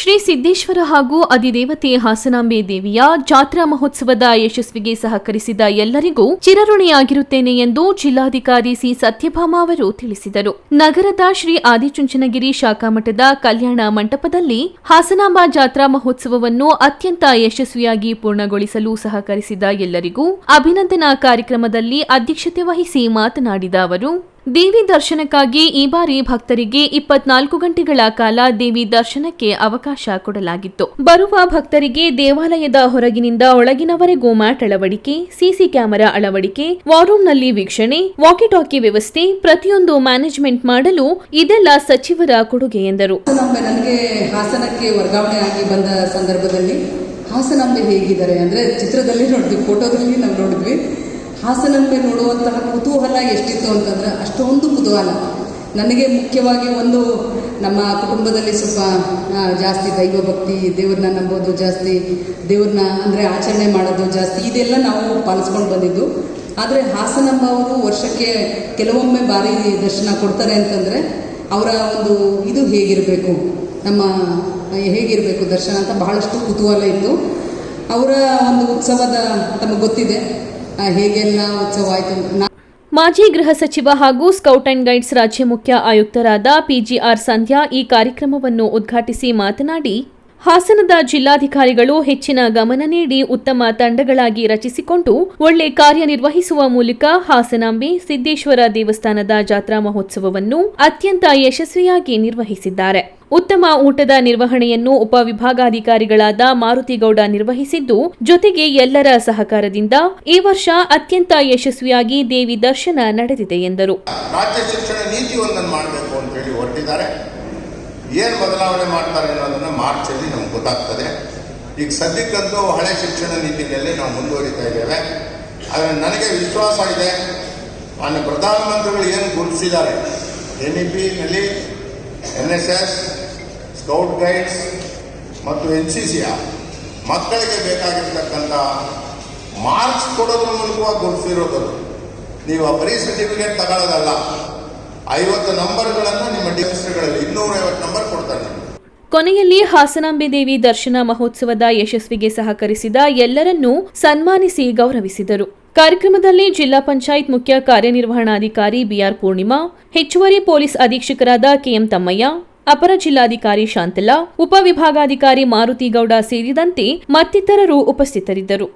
ಶ್ರೀ ಸಿದ್ದೇಶ್ವರ ಹಾಗೂ ಅಧಿದೇವತೆ ಹಾಸನಾಂಬೆ ದೇವಿಯ ಜಾತ್ರಾ ಮಹೋತ್ಸವದ ಯಶಸ್ವಿಗೆ ಸಹಕರಿಸಿದ ಎಲ್ಲರಿಗೂ ಚಿರಋಣಿಯಾಗಿರುತ್ತೇನೆ ಎಂದು ಜಿಲ್ಲಾಧಿಕಾರಿ ಸಿ ಸತ್ಯಭಾಮ ಅವರು ತಿಳಿಸಿದರು. ನಗರದ ಶ್ರೀ ಆದಿಚುಂಚನಗಿರಿ ಶಾಖಾ ಮಠದ ಕಲ್ಯಾಣ ಮಂಟಪದಲ್ಲಿ ಹಾಸನಾಂಬ ಜಾತ್ರಾ ಮಹೋತ್ಸವವನ್ನು ಅತ್ಯಂತ ಯಶಸ್ವಿಯಾಗಿ ಪೂರ್ಣಗೊಳಿಸಲು ಸಹಕರಿಸಿದ ಎಲ್ಲರಿಗೂ ಅಭಿನಂದನಾ ಕಾರ್ಯಕ್ರಮದಲ್ಲಿ ಅಧ್ಯಕ್ಷತೆ ವಹಿಸಿ ಮಾತನಾಡಿದ ಅವರು ದೇವಿ ದರ್ಶನಕ್ಕಾಗಿ ಈ ಬಾರಿ ಭಕ್ತರಿಗೆ ಇಪ್ಪತ್ನಾಲ್ಕು ಗಂಟೆಗಳ ಕಾಲ ದೇವಿ ದರ್ಶನಕ್ಕೆ ಅವಕಾಶ ಕೊಡಲಾಗಿತ್ತು. ಬರುವ ಭಕ್ತರಿಗೆ ದೇವಾಲಯದ ಹೊರಗಿನಿಂದ ಒಳಗಿನವರೆಗೂ ಮ್ಯಾಟ್ ಅಳವಡಿಕೆ, ಸಿಸಿ ಕ್ಯಾಮೆರಾ ಅಳವಡಿಕೆ ವಾರೂಮ್ನಲ್ಲಿ ವೀಕ್ಷಣೆ ವಾಕಿ ಟಾಕಿ ವ್ಯವಸ್ಥೆ, ಪ್ರತಿಯೊಂದು ಮ್ಯಾನೇಜ್ಮೆಂಟ್ ಮಾಡಲು ಇದೆಲ್ಲ ಸಚಿವರ ಕೊಡುಗೆ ಎಂದರು. ನನಗೆ ಹಾಸನಕ್ಕೆ ವರ್ಗಾವಣೆ ಆಗಿ ಬಂದ ಸಂದರ್ಭದಲ್ಲಿ ಹೇಗಿದ್ದಾರೆ ಅಂದ್ರೆ ಚಿತ್ರದಲ್ಲಿ ನೋಡಿದ್ವಿ ಫೋಟೋದಲ್ಲಿ ನಾವು ನೋಡಿದ್ವಿ. ಹಾಸನಾಂಬೆ ನೋಡುವಂತಹ ಕುತೂಹಲ ಎಷ್ಟಿತ್ತು ಅಂತಂದ್ರೆ ಅಷ್ಟೊಂದು ಕುತೂಹಲ. ನನಗೆ ಮುಖ್ಯವಾಗಿ ಒಂದು ನಮ್ಮ ಕುಟುಂಬದಲ್ಲಿ ಸ್ವಲ್ಪ ಜಾಸ್ತಿ ದೈವ ಭಕ್ತಿ ದೇವ್ರನ್ನ ನಂಬೋದು ಜಾಸ್ತಿ, ದೇವ್ರನ್ನ ಅಂದರೆ ಆಚರಣೆ ಮಾಡೋದು ಜಾಸ್ತಿ, ಇದೆಲ್ಲ ನಾವು ಪಾಲಿಸ್ಕೊಂಡು ಬಂದಿದ್ದು. ಆದರೆ ಹಾಸನಮ್ಮ ಅವರು ವರ್ಷಕ್ಕೆ ಕೆಲವೊಮ್ಮೆ ಬಾರಿ ದರ್ಶನ ಕೊಡ್ತಾರೆ ಅಂತಂದರೆ ಅವರ ಒಂದು ಇದು ಹೇಗಿರಬೇಕು, ನಮ್ಮ, ಹೇಗಿರಬೇಕು ದರ್ಶನ ಅಂತ ಬಹಳಷ್ಟು ಕುತೂಹಲ ಇತ್ತು. ಅವರ ಒಂದು ಉತ್ಸವದ, ತಮಗೆ ಗೊತ್ತಿದೆ. ಹೇಗೆಲ್ಲ ಉತ್ಸವ ಮಾಜಿ ಗೃಹ ಸಚಿವ ಹಾಗೂ ಸ್ಕೌಟ್ ಅಂಡ್ ಗೈಡ್ಸ್ ರಾಜ್ಯ ಮುಖ್ಯ ಆಯುಕ್ತರಾದ ಪಿಜಿಆರ್ ಸಂಧ್ಯಾ ಈ ಕಾರ್ಯಕ್ರಮವನ್ನು ಉದ್ಘಾಟಿಸಿ ಮಾತನಾಡಿ, ಹಾಸನದ ಜಿಲ್ಲಾಧಿಕಾರಿಗಳು ಹೆಚ್ಚಿನ ಗಮನ ನೀಡಿ ಉತ್ತಮ ತಂಡಗಳಾಗಿ ರಚಿಸಿಕೊಂಡು ಒಳ್ಳೆ ಕಾರ್ಯನಿರ್ವಹಿಸುವ ಮೂಲಕ ಹಾಸನಾಂಬೆ ಸಿದ್ದೇಶ್ವರ ದೇವಸ್ಥಾನದ ಜಾತ್ರಾ ಮಹೋತ್ಸವವನ್ನು ಅತ್ಯಂತ ಯಶಸ್ವಿಯಾಗಿ ನಿರ್ವಹಿಸಿದ್ದಾರೆ. ಉತ್ತಮ ಊಟದ ನಿರ್ವಹಣೆಯನ್ನು ಉಪವಿಭಾಗಾಧಿಕಾರಿಗಳಾದ ಮಾರುತಿಗೌಡ ನಿರ್ವಹಿಸಿದ್ದು, ಜೊತೆಗೆ ಎಲ್ಲರ ಸಹಕಾರದಿಂದ ಈ ವರ್ಷ ಅತ್ಯಂತ ಯಶಸ್ವಿಯಾಗಿ ದೇವಿ ದರ್ಶನ ನಡೆದಿದೆ ಎಂದರು. ರಾಜ್ಯ ಶಿಕ್ಷಣ ನೀತಿ ಒಂದನ್ನು ಮಾಡಬೇಕು ಅಂತೇಳಿ ಹೊರಟಿದ್ದಾರೆ. ಏನು ಬದಲಾವಣೆ ಮಾಡ್ತಾರೆ ಅನ್ನೋದನ್ನು ಮಾರ್ಚಲ್ಲಿ ನಮ್ಗೆ ಗೊತ್ತಾಗ್ತದೆ. ಈಗ ಸದ್ಯಕ್ಕಂತೂ ಹಳೆ ಶಿಕ್ಷಣ ನೀತಿನಲ್ಲಿ ನಾವು ಮುಂದುವರಿತಾ ಇದ್ದೇವೆ. ಆದರೆ ನನಗೆ ವಿಶ್ವಾಸ ಇದೆ. ಮಾನ್ಯ ಪ್ರಧಾನಮಂತ್ರಿಗಳು ಏನು ಗುರುತಿಸಿದ್ದಾರೆ? N E ಪಿನಲ್ಲಿ N S S scout guides ಮತ್ತು ಎನ್ ಸಿ ಸಿಯ ಮಕ್ಕಳಿಗೆ ಬೇಕಾಗಿರ್ತಕ್ಕಂಥ ಮಾರ್ಕ್ಸ್ ಕೊಡೋದ್ರ ಮೂಲಕ ಗುರುತಿಸಿರೋದು. ನೀವು ಆ ಬರೀ ಸರ್ಟಿಫಿಕೇಟ್ ತಗೊಳ್ಳೋದಲ್ಲ ಐವತ್ತು ನಂಬರ್ಗಳನ್ನು ನಿಮ್ಮ ಡಿಸ್ಟ್ರಿಕ್ಟ್ಗಳಲ್ಲಿ ಇನ್ನೂರ ಐವತ್ತು ನಂಬರ್ ಕೊಡ್ತಾರೆ. ಕೊನೆಯಲ್ಲಿ ಹಾಸನಾಂಬೆ ದೇವಿ ದರ್ಶನ ಮಹೋತ್ಸವದ ಯಶಸ್ವಿಗೆ ಸಹಕರಿಸಿದ ಎಲ್ಲರನ್ನೂ ಸನ್ಮಾನಿಸಿ ಗೌರವಿಸಿದರು. ಕಾರ್ಯಕ್ರಮದಲ್ಲಿ ಜಿಲ್ಲಾ ಪಂಚಾಯತ್ ಮುಖ್ಯ ಕಾರ್ಯನಿರ್ವಹಣಾಧಿಕಾರಿ ಬಿಆರ್ ಪೂರ್ಣಿಮಾ, ಹೆಚ್ಚುವರಿ ಪೊಲೀಸ್ ಅಧೀಕ್ಷಕರಾದ ಕೆಎಂ ತಮ್ಮಯ್ಯ, ಅಪರ ಜಿಲ್ಲಾಧಿಕಾರಿ ಶಾಂತಲಾ, ಉಪವಿಭಾಗಾಧಿಕಾರಿ ಮಾರುತಿಗೌಡ ಸೇರಿದಂತೆ ಮತ್ತಿತರರು ಉಪಸ್ಥಿತರಿದ್ದರು.